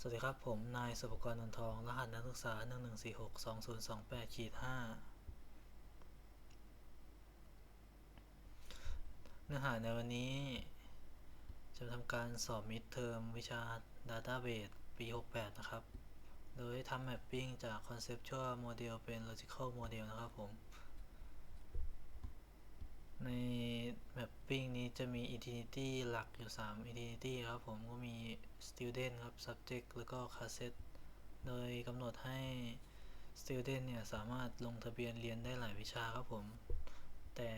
สวัสดีครับ ผม นายสุภกรนนทอง รหัสนักศึกษา 11462028ขีด5เนื้อหาในวันนี้ จะทำการสอบมิดเทอมวิชา Database ปี 68 นะครับ โดยทำ Mapping จาก Conceptual Model เป็น Logical Model นะครับผม ใน mapping นี้จะมี entity หลักอยู่ 3 entity ครับผมก็มี student ครับ subject แล้วก็ cassette โดยกำหนดให้ student เนี่ย สามารถลงทะเบียนเรียนได้หลายวิชาครับผม แต่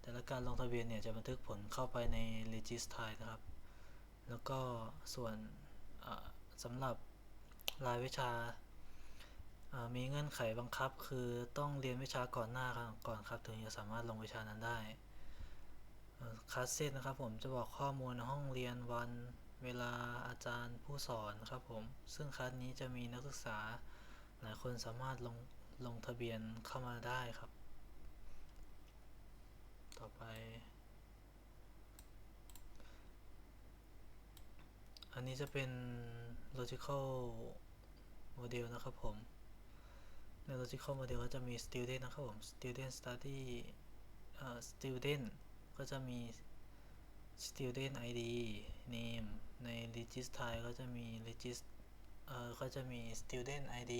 แต่ละการลงทะเบียนเนี่ย จะบันทึกผลเข้าไปใน register นะครับ แล้วก็ส่วนสำหรับรายวิชา มีเงื่อนไขบังคับคือต้องเรียนวิชาก่อนหน้าก่อนครับ ถึงจะสามารถลงวิชานั้นได้คลาสเซตนะครับผมจะบอกข้อมูลห้องเรียนวันเวลาอาจารย์ผู้สอนครับผม ซึ่งคลาสนี้จะมีนักศึกษาหลายคนสามารถลงลงทะเบียนเข้ามาได้ครับ ต่อไป อันนี้จะเป็น logical model นะครับผม ใน logical model ก็จะมี student นะครับผม student study เอ่อ student ก็จะมี student id name ใน register ก็จะมี regist เอ่อก็จะมี student id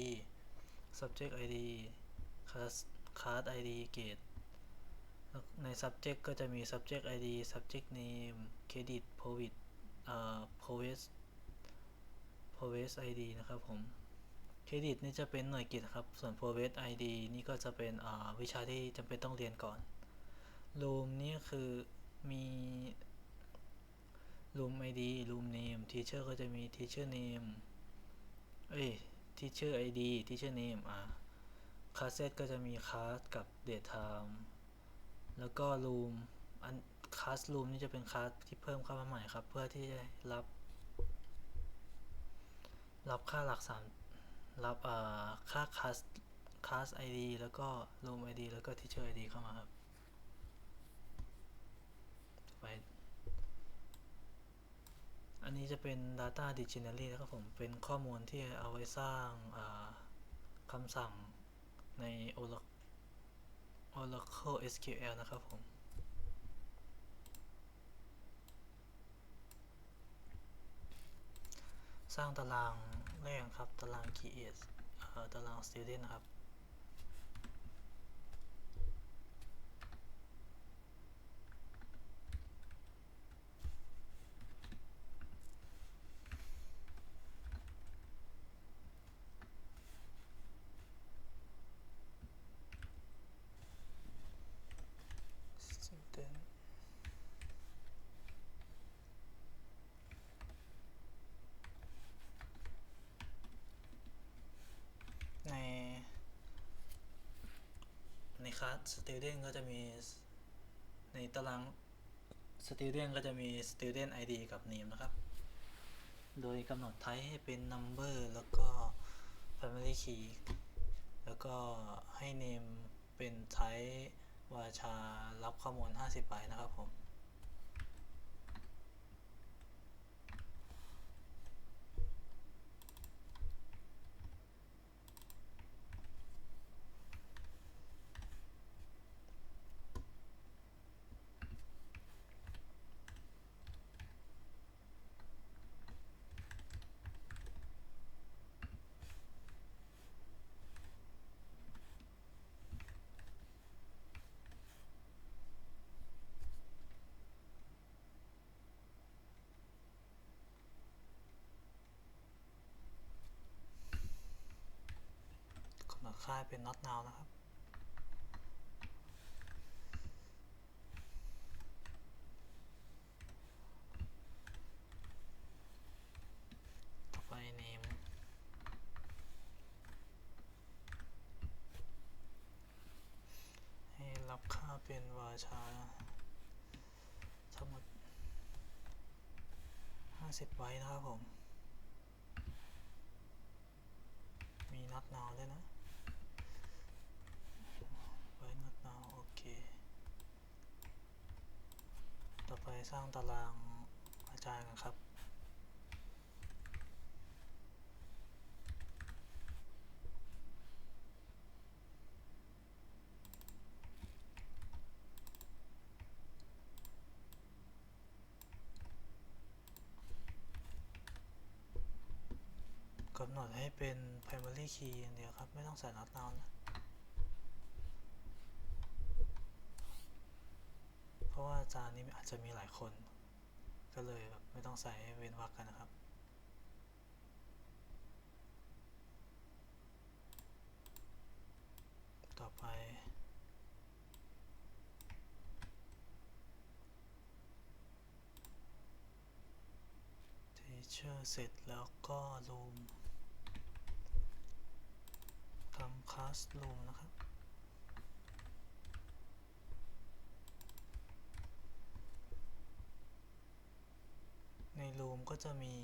subject id class class id grade ใน subject ก็จะมี subject id subject name credit provid เอ่อ proves proves id นะครับผม เครดิตนี่จะเป็นหน่วยกิตครับ ส่วน p r o v e t ID นี่ก็จะเป็นวิชาที่จำเป็นต้องเรียนก่อน Room นี่คือมี Room ID Room Name Teacher ก็จะมี Teacher Name เอ้ย Teacher ID Teacher Name อ่า Class ก็จะมี Class กับ Date Time แล้วก็ Room อัน Class Room นี่จะเป็น Class ที่เพิ่มเข้ามาใหม่ครับ เพื่อที่จะรับ รับค่าหลักสาม รับค่าคลาสคลาส ID แล้วก็ room ID แล้วก็ teacher ID เข้ามาครับอไปอันนี้จะเป็น data dictionary นะครับผม เป็นข้อมูลที่เอาไว้สร้างาคำสั่งใน Oracle SQL นะครับผมสร้างตาราง แรกครับ ตาราง create เอ่อตาราง student นะครับ student ใน คัสสติวเดนก็จะมีในตารางสติวเดนก็จะมี student ID กับ name นะครับ โดยกำหนดไทป์ให้เป็น number แล้วก็ family key แล้วก็ให้ name เป็นไทป์วาชารับข้อมูล 50ใบนะครับผม ค่าเป็น not now นะครับ ต่อไป name ให้รับค่าเป็นวาชาทั้งหมด 50 ไว้นะครับผม มี not now ด้วยนะ ต่อไปสร้างตารางอาจารย์นะครับ กำหนดให้เป็น primary key อย่างเดียวครับ ไม่ต้องใส่ not now นะ ราะว่าจารย์นี้อาจจะมีหลายคน ก็เลยแบบไม่ต้องใส่เว้นวรรคกันนะครับ ต่อไป teacher เสร็จแล้วก็ room ทำ classroom นะครับ ใน room ก็จะมี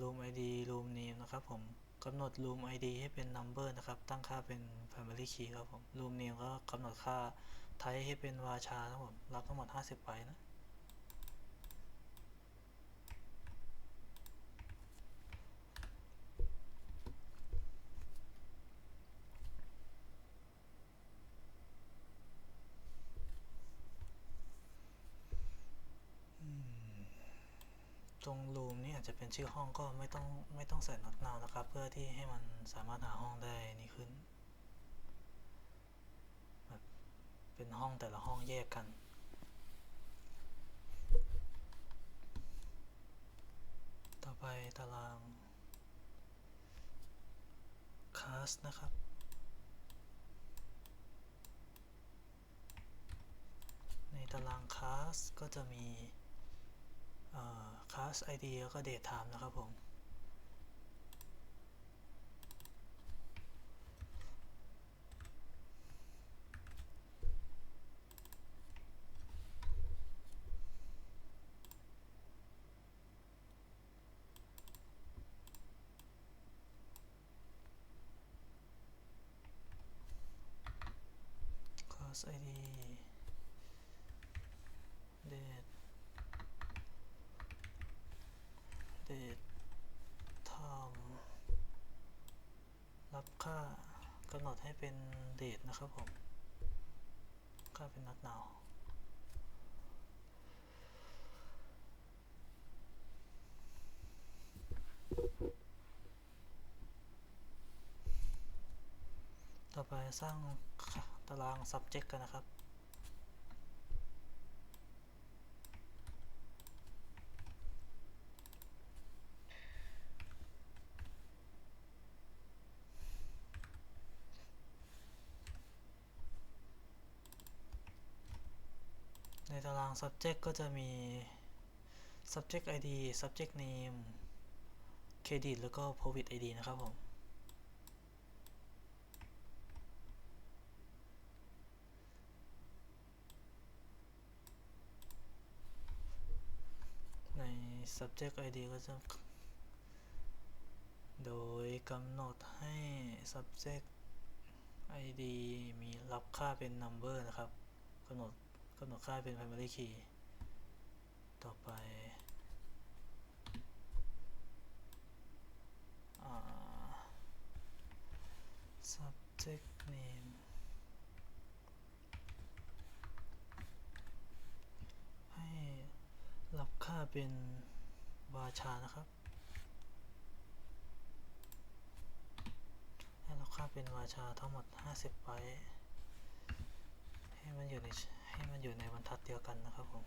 รูม id room name นะครับผมกำหนด room id ให้เป็น number นะครับ ตั้งค่าเป็น primary key ครับผม room name ก็กำหนดค่า type ให้เป็นวาชานะครับผมรับทั้งหมด 50ไบต์นะ ตรงรูมนี่อาจจะ เป็นชื่อห้องก็ไม่ต้องไม่ต้องใส่ not now นะครับ เพื่อที่ให้มันสามารถหาห้องได้นี่ขึ้นแบบเป็นห้องแต่ละห้องแยกกัน ต่อไปตาราง class นะครับในตาราง class ก็จะมี คลาส ID แล้วก็ date time นะครับผมคลาส ID date date time รับ ค่ากำหนดให้เป็นเดทนะครับผม ค่าเป็นนัดหนาวต่อไปสร้างตาราง subject กันนะครับ ในตาราง subject ก็จะมี subject id subject name credit แล้วก็ profit id นะครับผมใน subject id ก็จะ โดยกำหนดให้ subject id มีรับค่าเป็น number นะครับกำหนด กำหนดค่าเป็น primary key ต่อไป subject name ให้รับค่าเป็นวาชานะครับ ให้รับค่าเป็นวาชาทั้งหมด 50ไบต์ให้มันอยู่ใน ให้มันอยู่ในบรรทัดเดียวกันนะครับผม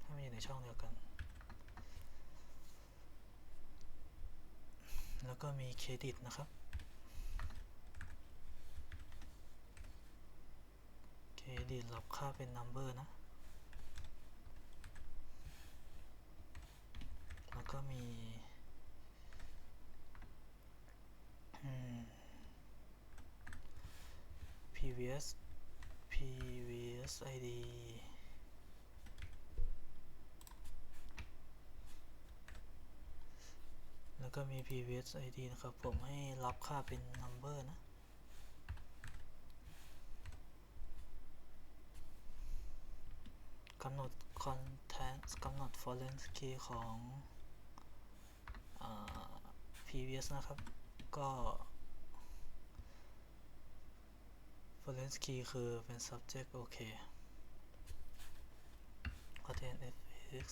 ให้มันอยู่ในช่องเดียวกัน แล้วก็มีเครดิตนะครับเครดิตรับค่าเป็น number นะ แล้วก็มี s p v s id แล้วก็มี previous id นะครับ ผมให้รับค่าเป็น number นะ กำหนด content กำหนด foreign key ของอา previous นะครับ ก็ foreign key คือเป็น subject โอเค content fx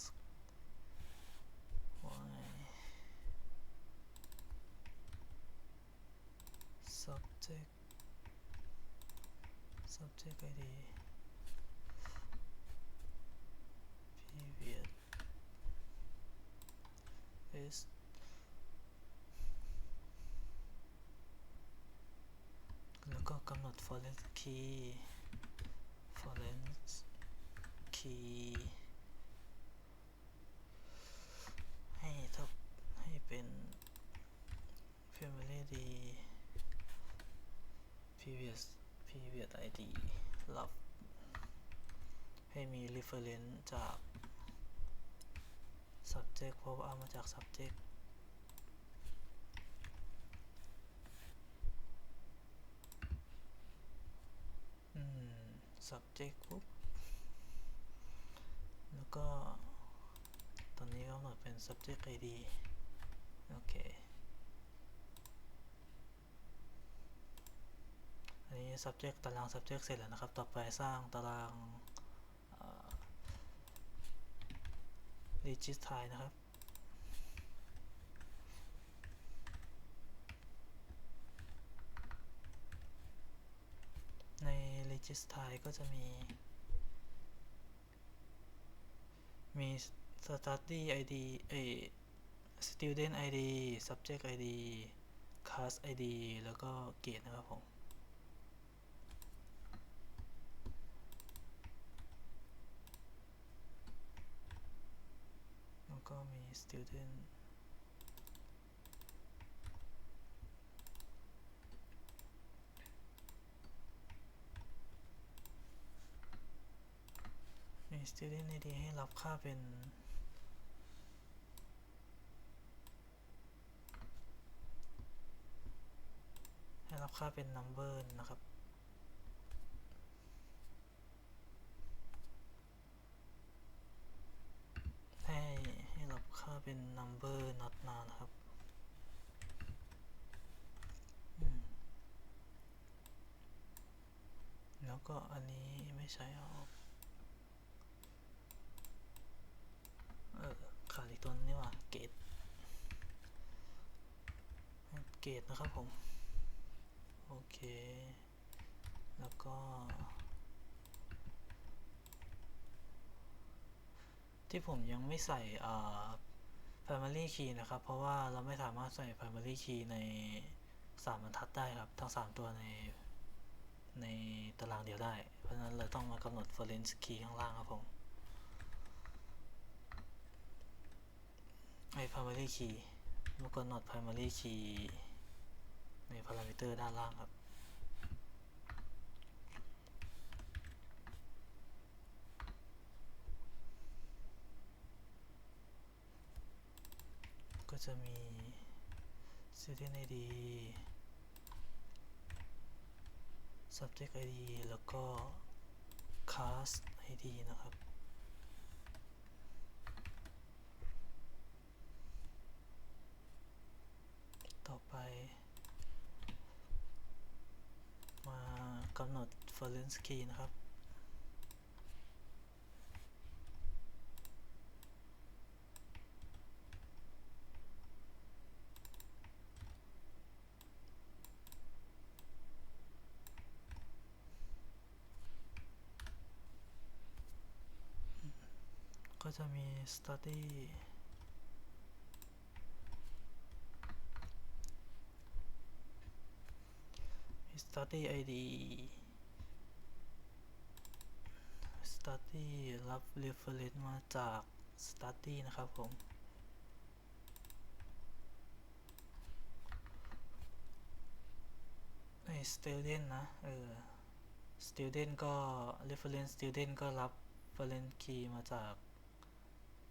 y subject subject id period is แล้ว ก็กำหนด foreign key foreign key ให้ทับให้เป็น family d previous previous id รับให้มี reference จาก subject เพราะว่าเอามาจาก subject subject ปุ๊บ แล้วก็ ตอนนี้ก็มาเป็น subject id โอเค อันนี้ subject ตาราง subject เสร็จแล้วนะครับ ต่อไปสร้างตาราง register นะครับ ใน register ก็จะมี มี study id เอ student id subject id class id แล้วก็เกรดนะครับผมแล้วก็มี student student id ให้รับค่าเป็น ให้รับค่าเป็น number นะครับให้ให้รับค่าเป็น number not now นะครับแล้วก็อันนี้ไม่ใช่เอาออกเออขาดอีก ตัวนึงนี่หว่าเกตเกตนะครับผม โอเค แล้วก็ ที่ผมยังไม่ใส่อ่า primary key นะครับ เพราะว่าเราไม่สามารถใส่ primary key ใน3บรรทัดได้ครับ ทั้ง3ตัวใน ในตารางเดียวได้ เพราะฉะนั้นเราต้องมากำหนด foreign key ข้างล่างครับผม ไอ้ primary key มากำหนด primary key ใน parameter ด้านล่างครับ ก็จะมี student id subject id แล้วก็ class id นะครับ ต่อไป มา กำหนด foreign key นะครับ ก็จะมี study study id study รับ reference มาจาก study นะครับผมไอ้ student นะ เออ student ก็ reference student ก็รับ reference key มาจาก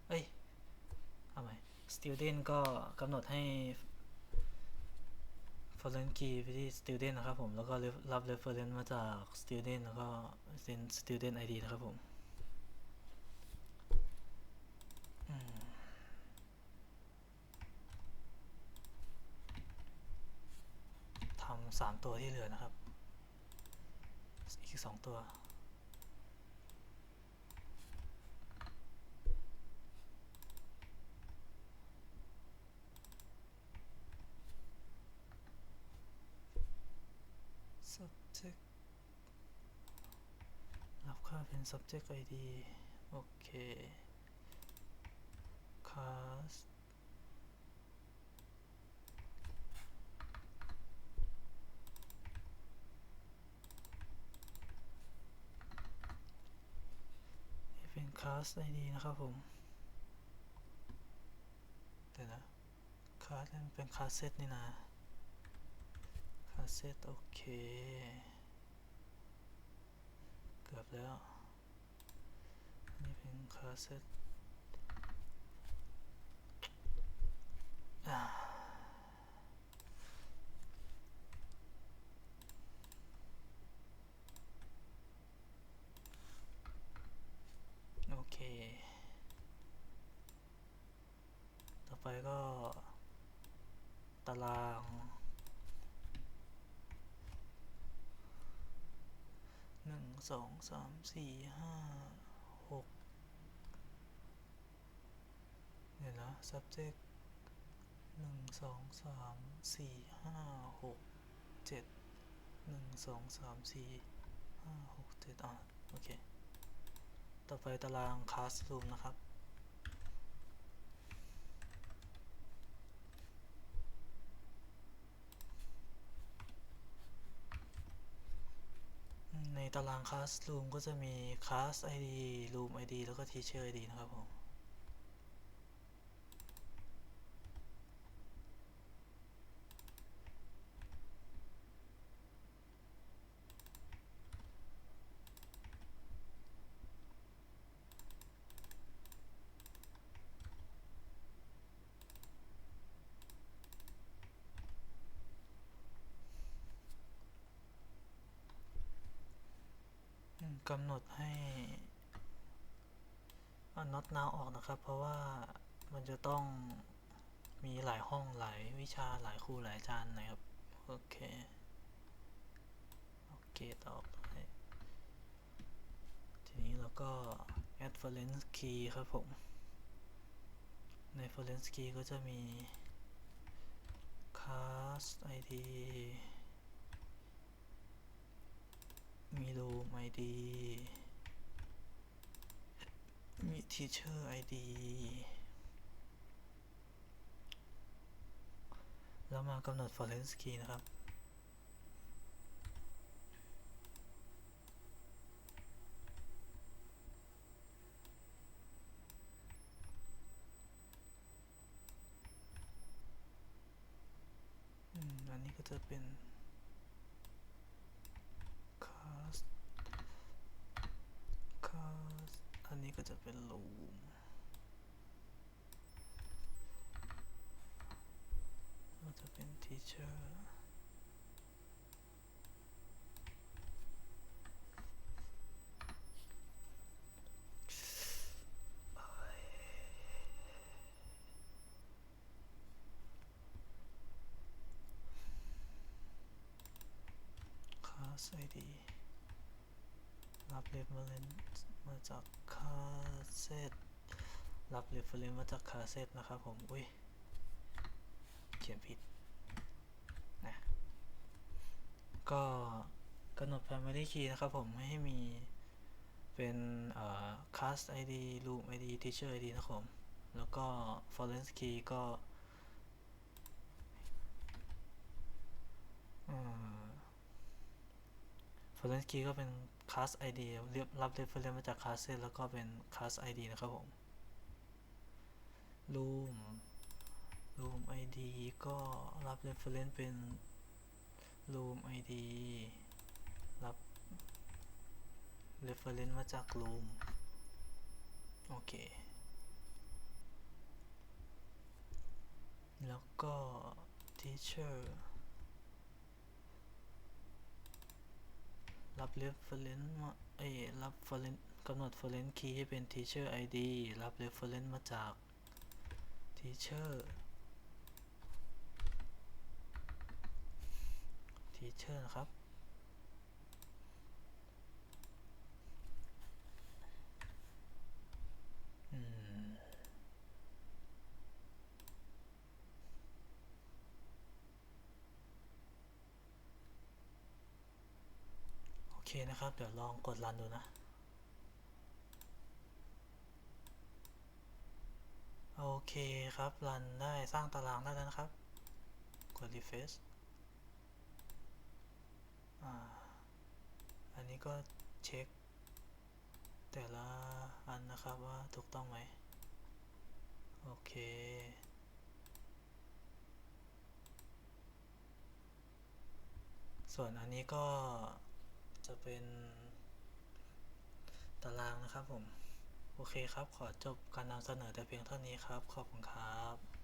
เอ้ย เอาใหม่ student ก็กำหนดให้ foreign key ไปที่ student นะครับผม แล้วก็รับ reference มาจาก student แล้วก็เซ็น student id นะครับผมทำสามตัวที่เหลือนะครับ อีกสองตัว เป็น subject id โอเค class เป็น class id นะครับผมเดี๋ยวนะ class นั่นเป็น class set นี่นะ class set โอเค เกือบแล้ว นนี้เป็น class set อ่าโอเค ต่อไปก็ ตารางหนึ่งสองสามสี่ห้าหก เดี๋ยวนะ subject หนึ่งสองสามสี่ห้าหกเจ็ดหนึ่งสองสามสี่ห้าหกเจ็ดอะโอเค ต่อไปตาราง classroom นะครับในตาราง classroom ก็จะมี class id room id แล้วก็ teacher id นะครับผม กำหนดให้เอา not now ออกนะครับ เพราะว่ามันจะต้องมีหลายห้องหลายวิชาหลายครูหลายอาจารย์นะครับ โอเค โอเคต่อไปทีนี้เราก็ add foreign key ครับผม ใน foreign key ก็จะมี class id มี room id มี teacher id แล้วมากำหนด foreign key นะครับอืมอันนี้ก็จะเป็น class class อันนี้ ก็จะเป็นรูมก็จะเป็น teacher คลาส ID รับ reference มาจากคาเซ็ตรับ reference มาจากคาเซ็ตนะครับผม อุ้ย เขียนผิดนะก็กำหนด primary key นะครับผมให้มีเป็นเอ่อ class id room id teacher id นะครับผม แล้วก็ foreign key ก็ฟอร์เรนซ์คีก็เป็น class id เรียบรับ reference มาจาก class แล้วก็เป็น class id นะครับผม room room id ก็รับ reference เป็น room id รับ reference มาจาก room โอเค แล้วก็ teacher รับ reference เอ้รับ f e r e n c e กำหนด f e r e n c e key ให้เป็น teacher id รับ reference มาจาก teacher teacher นะครับ เคนะครับ เดี๋ยวลองกดรันดูนะ โอเคครับ รันได้สร้างตารางได้แล้วนะครับ กด refresh อันนี้ก็เช็ค แต่ละอันนะครับว่าถูกต้องไหม โอเคส่วนอันนี้ก็ จะเป็นตารางนะครับผม โอเคครับ ขอจบการนำเสนอแต่เพียงเท่านี้ครับ ขอบคุณครับ